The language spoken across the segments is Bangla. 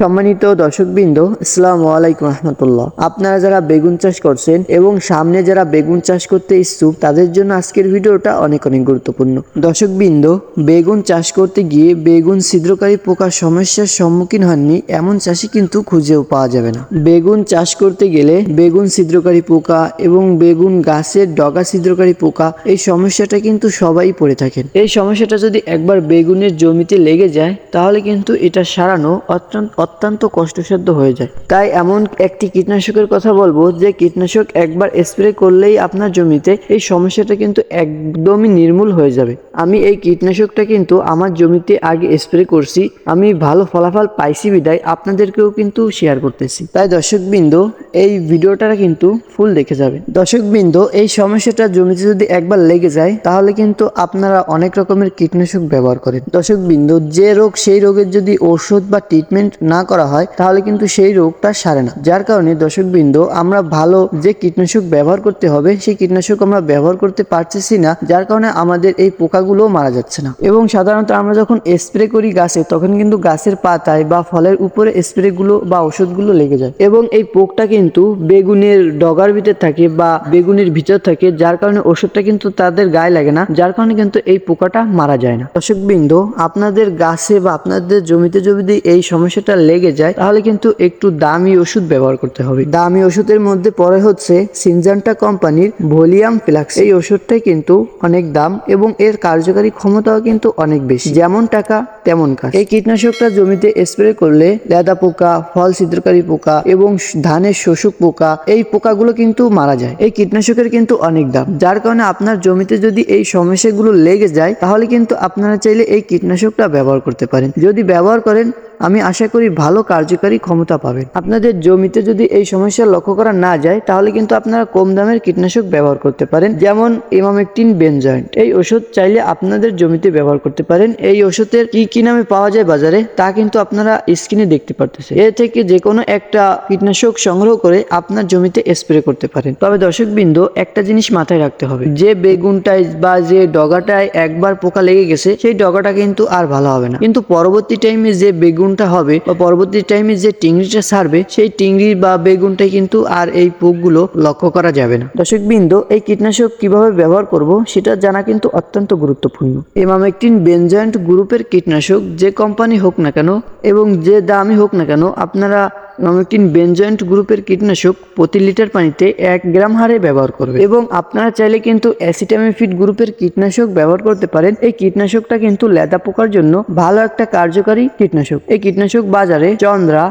সম্মানিত দর্শকবৃন্দ, আসসালামু আলাইকুম রহমতুল্লাহ। আপনারা যারা বেগুন চাষ করছেন এবং সামনে যারা বেগুন চাষ করতে ইচ্ছুক, তাদের জন্য আজকের ভিডিওটা অনেক অনেক গুরুত্বপূর্ণ। দর্শকবৃন্দ, বেগুন চাষ করতে গিয়ে বেগুন ছিদ্রকারী পোকার সমস্যার সম্মুখীন হননি, এমন চাষি কিন্তু খুঁজেও পাওয়া যাবে না। বেগুন চাষ করতে গেলে বেগুন ছিদ্রকারী পোকা এবং বেগুন গাছের ডগা ছিদ্রকারী পোকা, এই সমস্যাটা কিন্তু সবাই পড়ে থাকেন। এই সমস্যাটা যদি একবার বেগুনের জমিতে লেগে যায়, তাহলে কিন্তু এটা সারানো অত্যন্ত অত্যন্ত কষ্টসাধ্য হয়ে যায়। তাই এমন একটি কীটনাশকের কথা বলব যে কীটনাশক একবার স্প্রে করলেই আপনার জমিতে এই সমস্যাটা কিন্তু একদমই নির্মূল হয়ে যাবে। আমি এই কীটনাশকটা কিন্তু আমার জমিতে আগে স্প্রে করছি, আমি ভালো ফলাফল পাইছি বিদায়, আপনাদেরকেও কিন্তু শেয়ার করতেছি। তাই দর্শকবৃন্দ, এই ভিডিওটা কিন্তু ফুল দেখে যাবে দর্শকবৃন্দ, এই সমস্যাটা জমিতে যদি একবার লেগে যায়, তাহলে কিন্তু আপনারা অনেক রকমের কীটনাশক ব্যবহার করেন। দর্শকবৃন্দ, যে রোগ সেই রোগের যদি ঔষধ বা ট্রিটমেন্ট না করা হয়, তাহলে কিন্তু সেই রোগটা সারে না। যার কারণে দর্শকবৃন্দ, আমরা ভালো যে কীটনাশক ব্যবহার করতে হবে, সেই কীটনাশক আমরা ব্যবহার করতে পারতেছি না, যার কারণে আমাদের এই পোকাগুলো মারা যাচ্ছে না। এবং সাধারণত আমরা যখন স্প্রে করি গাছে, তখন কিন্তু গাছের পাতায় বা ফলের উপরে স্প্রেগুলো বা ওষুধগুলো লেগে যায়। এবং এই পোকটা কিন্তু বেগুনের ডগার ভিতর থাকে বা বেগুনের ভিতর থাকে, যার কারণে ওষুধটা কিন্তু তাদের গায়ে লাগে না, যার কারণে কিন্তু এই পোকাটা মারা যায় না। দর্শকবৃন্দ, আপনাদের গাছে বা আপনাদের জমিতে যদি এই সমস্যাটা লেগে যায়, তাহলে কিন্তু একটু দামি ওষুধ ব্যবহার করতে হবে। দামি ওষুধের মধ্যে পরে হচ্ছে সিনজান্টা কোম্পানির ভলিয়াম ফ্লাক্স। এই ওষুধটাই কিন্তু অনেক দাম এবং এর কার্যকারী ক্ষমতাও কিন্তু অনেক বেশি। যেমন টাকা, তেমন কাজ। এই কীটনাশকটা জমিতে স্প্রে করলে লেদা পোকা, ফল ছিদ্রকারী পোকা এবং ধানের শোষক পোকা, এই পোকাগুলো কিন্তু মারা যায়। এই কীটনাশকের কিন্তু অনেক দাম। যার কারণে আপনার জমিতে যদি এই সমস্যাগুলো লেগে যায়, তাহলে কিন্তু আপনারা চাইলে এই কীটনাশকটা ব্যবহার করতে পারেন। যদি ব্যবহার করেন আমি আশা করি ভালো কার্যকারী ক্ষমতা পাবেন। আপনাদের জমিতে যদি এই সমস্যা লক্ষ্য করা না যায়, তাহলে কিন্তু আপনারা কম দামের কীটনাশক ব্যবহার করতে পারেন, যেমন ইমামেকটিন বেনজয়েন্ট এই ওষুধ চাইলে আপনাদের জমিতে ব্যবহার করতে পারেন। এই ওষুধের কি কি নামে পাওয়া যায় বাজারে, তা কিন্তু আপনারা স্ক্রিনে দেখতে পারতেছে এ থেকে যে কোনো একটা কীটনাশক সংগ্রহ করে আপনার জমিতে স্প্রে করতে পারেন। তবে দর্শকবৃন্দ, একটা জিনিস মাথায় রাখতে হবে। যে বেগুনটায় বা যে ডগাটায় একবার পোকা লেগে গেছে, সেই ডগাটা কিন্তু আর ভালো হবে না। কিন্তু পরবর্তী টাইমে যে বেগুনটা হবে বা পরবর্তী টাইমে যে টিংড়িটা ছাড়বে সেই টিংড়ি বা বেগুনটাই কিন্তু আর এই পোকগুলো লক্ষ্য করা যাবে না। দর্শক বিন্দু এই কীটনাশক কীভাবে ব্যবহার করব সেটা জানা কিন্তু অত্যন্ত গুরুত্বপূর্ণ। এমামেকটিন বেনজয়েন্ট গ্রুপের কীটনাশক, যে কোম্পানি হোক না কেন এবং যে দামই হোক না কেন, আপনারা এমামেকটিন বেনজয়েন্ট গ্রুপের কীটনাশক প্রতি লিটার পানিতে এক গ্রাম হারে ব্যবহার করবে। এবং আপনারা চাইলে কিন্তু অ্যাসিটামিফিট গ্রুপের কীটনাশক ব্যবহার করতে পারেন। এই কীটনাশকটা কিন্তু লেদা পোকার জন্য ভালো একটা কার্যকারী কীটনাশক। এই কীটনাশক বাজারে চন্দ্রা,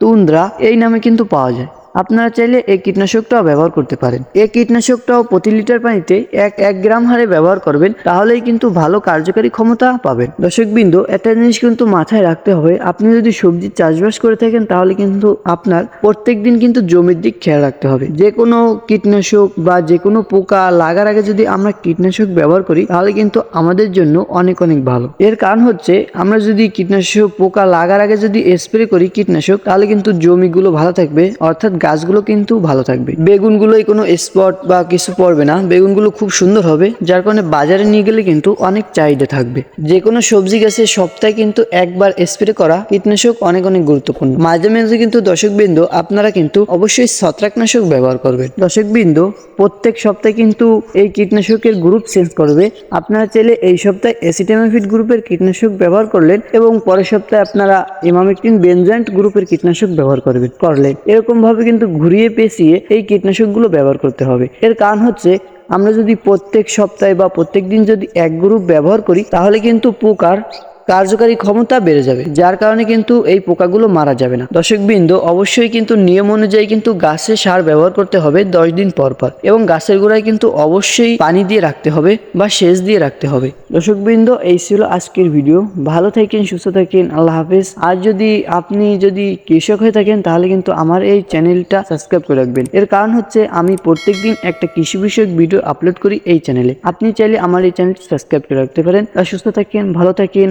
তুন্দ্রা, এই নামে কিন্তু পাওয়া যায়। আপনারা চাইলে এই কীটনাশকটাও ব্যবহার করতে পারেন। এই কীটনাশকটাও প্রতি লিটার পানিতে এক এক গ্রাম হারে ব্যবহার করবেন, তাহলেই কিন্তু ভালো কার্যকারী ক্ষমতা পাবেন। দর্শকবৃন্দ, একটা জিনিস কিন্তু মাথায় রাখতে হবে, আপনি যদি সবজির চাষবাস করে থাকেন, তাহলে কিন্তু আপনার প্রত্যেক দিন কিন্তু জমির দিক খেয়াল রাখতে হবে। যে কোনো কীটনাশক বা যে কোনো পোকা লাগার আগে যদি আমরা কীটনাশক ব্যবহার করি, তাহলে কিন্তু আমাদের জন্য অনেক অনেক ভালো। এর কারণ হচ্ছে, আমরা যদি কীটনাশক পোকা লাগার আগে যদি স্প্রে করি কীটনাশক, তাহলে কিন্তু জমিগুলো ভালো থাকবে, অর্থাৎ গাছগুলো কিন্তু ভালো থাকবে। বেগুনগুলোই কোনো স্পট বা কিছু পড়বে না। বেগুনগুলো খুব সুন্দর হবে, যার কারণে বাজারে নিয়ে গেলে কিন্তু অনেক চাহিদা থাকবে। যে কোনো সবজি গাছে সপ্তাহে কিন্তু একবার স্প্রে করা কীটনাশক অনেক অনেক গুরুত্বপূর্ণ। মাঝে মাঝে কিন্তু দর্শকবৃন্দ, আপনারা কিন্তু অবশ্যই ছত্রাকনাশক ব্যবহার করবেন। দর্শকবৃন্দ, প্রত্যেক সপ্তাহে কিন্তু এই কীটনাশকের গ্রুপ চেঞ্জ করবে। আপনারা চাইলে এই সপ্তাহে অ্যাসিটামিফিড গ্রুপের কীটনাশক ব্যবহার করলেন এবং পরের সপ্তাহে আপনারা ইমামিকটিন বেনজয়েন্ট গ্রুপের কীটনাশক ব্যবহার করবেন, করলেন। এরকম ভাবে কিন্তু ঘুরিয়ে পেঁচিয়ে এই কীটনাশকগুলো ব্যবহার করতে হবে। এর কারণ হচ্ছে, আমরা যদি প্রত্যেক সপ্তাহে বা প্রত্যেক দিন যদি এক গ্রুপ ব্যবহার করি, তাহলে কিন্তু পোকার কার্যকারী ক্ষমতা বেড়ে যাবে, যার কারণে কিন্তু এই পোকাগুলো মারা যাবে না। দর্শকবৃন্দ, অবশ্যই কিন্তু নিয়ম অনুযায়ী কিন্তু গাছে সার ব্যবহার করতে হবে দশ দিন পর পর এবং গাছের গোড়ায় কিন্তু অবশ্যই পানি দিয়ে রাখতে হবে বা সেচ দিয়ে রাখতে হবে। দর্শকবৃন্দ, এই ছিল আজকের ভিডিও। ভালো থাকেন, সুস্থ থাকেন, আল্লাহ হাফেজ। আর যদি আপনি যদি কৃষক হয়ে থাকেন, তাহলে কিন্তু আমার এই চ্যানেলটা সাবস্ক্রাইব করে রাখবেন। এর কারণ হচ্ছে, আমি প্রত্যেকদিন একটা কৃষি বিষয়ক ভিডিও আপলোড করি এই চ্যানেলে। আপনি চাইলে আমার এই চ্যানেলটি সাবস্ক্রাইব করে রাখতে পারেন। আর সুস্থ থাকেন, ভালো থাকেন